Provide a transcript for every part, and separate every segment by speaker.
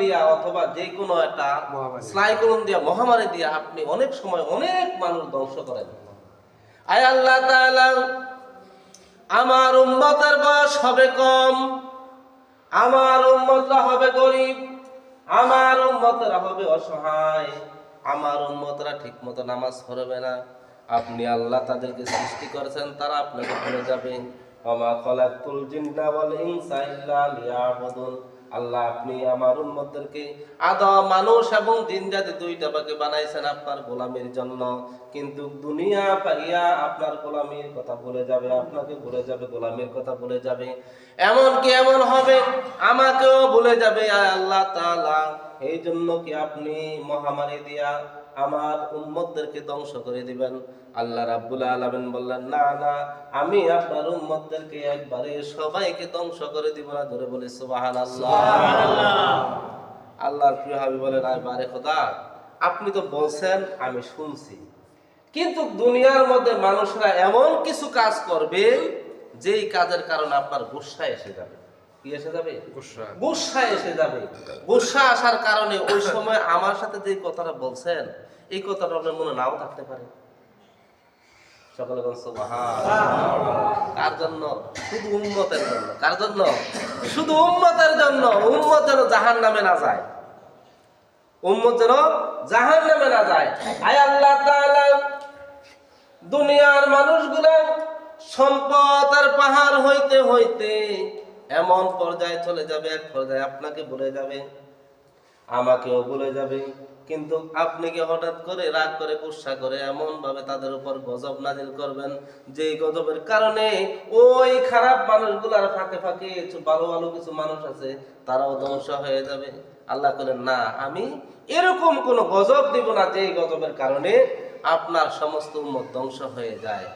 Speaker 1: দিয়া অথবা যে কোনো একটা দিয়া মহামারী দিয়া আপনি অনেক সময় অনেক মানুষ ধ্বংস করেন। আয় আল্লাহ তাআলা আমার উম্মতের বয়স হবে কম আমার উম্মতরা হবে গরিব আমার উম্মতরা হবে অসহায় আমার উম্মতরা ঠিক মতো নামাজ পড়বে না। আপনি আল্লাহ তাদেরকে সৃষ্টি করেছেন তারা আপনাকে ভুলে যাবে। ওমা খলাকুল জিন্না ওয়াল ইনসা ইল্লা লিয়াবুদুন। আল্লাহ আপনি আমার উম্মতদেরকে আদম মানুষ এবং জিন জাতি দুইটা পাকে বানাইছেন আপনার গোলামির জন্য। কিন্তু দুনিয়া পাইয়া আপনার গোলামির কথা বলে যাবে, আপনাকে ভুলে যাবে, গোলামির কথা বলে যাবে। এমন কি এমন হবে, আমাকেও ভুলে যাবে আল্লাহ তাআলা। এই জন্য কি আপনি মহামারী দিয়া আমার উম্মতদেরকে ধ্বংস করে দিবেন? আল্লাহ রাব্বুল আলামিন বললেন না না আমি আপনার উম্মতদেরকে একবারে সবাইকে ধ্বংস করে দিব না। ধরে বলে সুবহানাল্লাহ। আল্লাহর প্রিয় হাবিব বলেন আয় বারে খোদা আপনি তো বলছেন আমি শুনছি। কিন্তু দুনিয়ার মধ্যে মানুষরা এমন কিছু কাজ করবে যেই কাজের কারণে আপনার গুসা এসে যাবে। কি এসে যাবে।
Speaker 2: গুসা
Speaker 1: এসে যাবে। গুসা আসার কারণে ওই সময় আমার সাথে যে কথাটা বলছেন এই কথাটা আপনার মনে নাও থাকতে পারে। সকলে বলছো কার জন্য? শুধু উম্মতের জন্য। কার জন্য? শুধু উম্মতের জন্য। উম্মত যেন জাহান নামে না যায়। উম্মত যেন জাহান নামে না যায়। আয় আল্লাহ দুনিয়ার মানুষগুলো সম্পদের পাহাড় হইতে হইতে এমন পর্যায়ে চলে যাবে এক পর্যায়ে আপনাকে বলে যাবে। আমাকেও ভুলে যাবে। কিন্তু আপনি কি হঠাৎ করে রাগ করে, গুসা করে এমন ভাবে তাদের উপর গজব নাজিল করবেন যে গজবের কারণে ওই খারাপ মানুষগুলার ফাঁকে ফাঁকে ভালো ভালো কিছু মানুষ আছে, তারাও ধ্বংস হয়ে যাবে। আল্লাহ বলেন, না, আমি এরকম কোন গজব দিব না যে গজবের কারণে আপনার সমস্ত উম্মত ধ্বংস হয়ে যায়।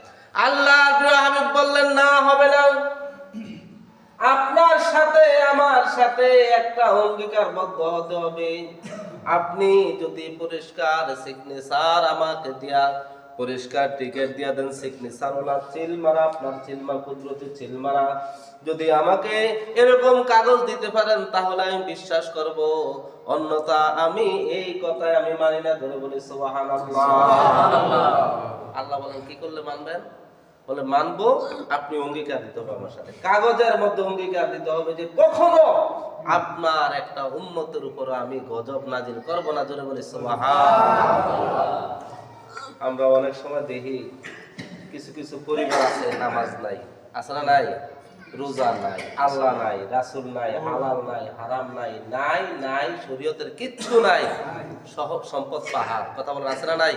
Speaker 1: আল্লাহ বললেন না হবে না আপনার সাথে আমার সাথে একটা অঙ্গীকারবদ্ধ হতে হবে। আপনি যদি পরিষ্কার সিগনেচার আমাকে দিয়া পরিষ্কার টিকেট দিয়া দেন সিগনেচার ওনার চিল মারা আপনার চিল মারা কুদরতি চিল মারা। যদি আমাকে এরকম কাগজ দিতে পারেন তাহলে আমি বিশ্বাস করব। অন্যথা আমি এই কথায় আমি মানি না ধরে বলি সুবহানাল্লাহ। আল্লাহ বলেন কি করলে মানবেন? বলে, মানবো, আপনি অঙ্গীকার দিতে হবে আমার সাথে। কাগজের মধ্যে অঙ্গীকার দিতে হবে যে, কখনো আপনার একটা উন্মতের উপর আমি গজব নাজিল করব না। জোরে বলে আমরা অনেক সময় দেখি, কিছু কিছু পরিবার আছে, নামাজ নাই। আসলে নাই? রোজা নাই আল্লাহ নাই রাসুল নাই হালাল নাই হারাম নাই নাই নাই শরীয়তের কিচ্ছু নাই। সহ সম্পদ পাহাড়। কথা বলেন আছে না নাই?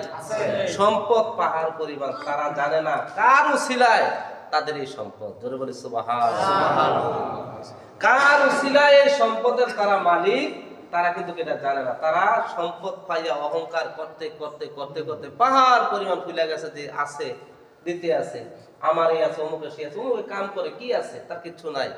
Speaker 1: সম্পদ পাহাড় পরিমাণ তারা জানে না কার উসিলায় তাদের এই সম্পদ। ধরে বলি সুবাহান কার উসিলায় এই সম্পদের তারা মালিক তারা কিন্তু এটা জানে না। তারা সম্পদ পাইয়া অহংকার করতে করতে করতে করতে পাহাড় পরিমাণ ফুলে গেছে যে আছে। দিতে আছে। আমার এই আছে অমুক সে আছে, অমুক কাম করে, কি আছে? তার কিচ্ছু নাই।